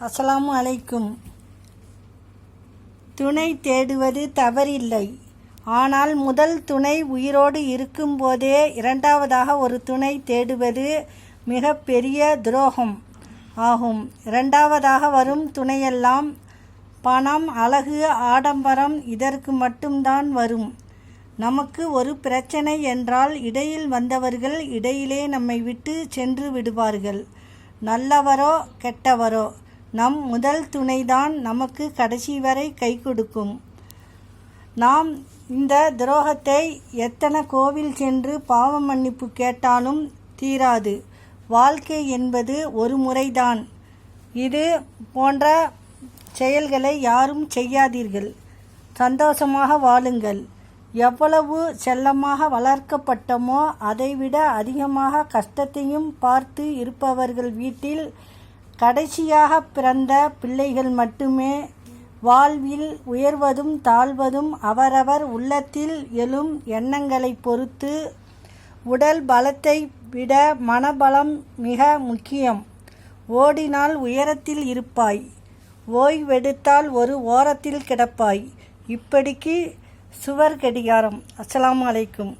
அஸ்லாம் அலைக்கும். துணை தேடுவது தவறில்லை. ஆனால் முதல் துணை உயிரோடு இருக்கும்போதே இரண்டாவதாக ஒரு துணை தேடுவது மிக பெரிய துரோகம் ஆகும். இரண்டாவதாக வரும் துணையெல்லாம் பணம் அழகு ஆடம்பரம் இதற்கு மட்டும்தான் வரும். நமக்கு ஒரு பிரச்சனை என்றால் இடையில் வந்தவர்கள் இடையிலே நம்மை விட்டு சென்று விடுவார்கள். நல்லவரோ கெட்டவரோ நம் முதல் துணைதான் நமக்கு கடைசி வரை கை கொடுக்கும். நாம் இந்த துரோகத்தை எத்தனை கோவில் சென்று பாவ மன்னிப்பு கேட்டாலும் தீராது. வாழ்க்கை என்பது ஒரு முறைதான். இது போன்ற செயல்களை யாரும் செய்யாதீர்கள். சந்தோஷமாக வாழுங்கள். எவ்வளவு செல்லமாக வளர்க்கப்பட்டமோ அதைவிட அதிகமாக கஷ்டத்தையும் பார்த்து இருப்பவர்கள் வீட்டில் கடைசியாக பிறந்த பிள்ளைகள் மட்டுமே வாழ்வில் உயர்வதும் தாழ்வதும் அவரவர் உள்ளத்தில் எழும் எண்ணங்களை பொறுத்து உடல் பலத்தை விட மனபலம் மிக முக்கியம். ஓடினால் உயரத்தில் இருப்பாய். ஓய்வெடுத்தால் ஒரு ஓரத்தில் கிடப்பாய். இப்படிக்கு சுவர் கடிகாரம். அஸ்லாம் அலைக்கும்.